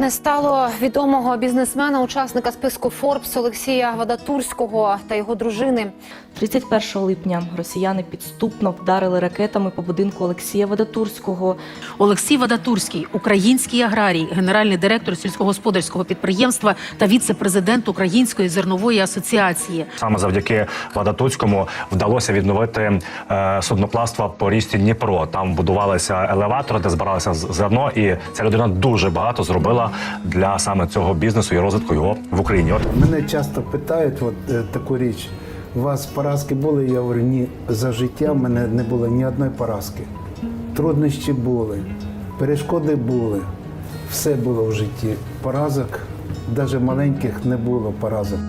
Не стало відомого бізнесмена, учасника списку Форбс Олексія Вадатурського та його дружини. 31 липня росіяни підступно вдарили ракетами по будинку Олексія Водотурського. Олексій Вадатурський, український аграрій, генеральний директор сільськогосподарського підприємства та віце-президент Української зернової асоціації. Саме завдяки Вадатуцькому вдалося відновити е, судноплавство по річці Дніпро. Там будувалися елеватори, де збиралося з- зерно, і ця людина дуже багато зробила для саме цього бізнесу і розвитку його в Україні. От Мене часто питають от, е, таку річ. У вас поразки були? Я говорю, ні, за життя в мене не було ні одної поразки. Труднощі були, перешкоди були, все було в житті. Поразок, навіть маленьких, не було поразок.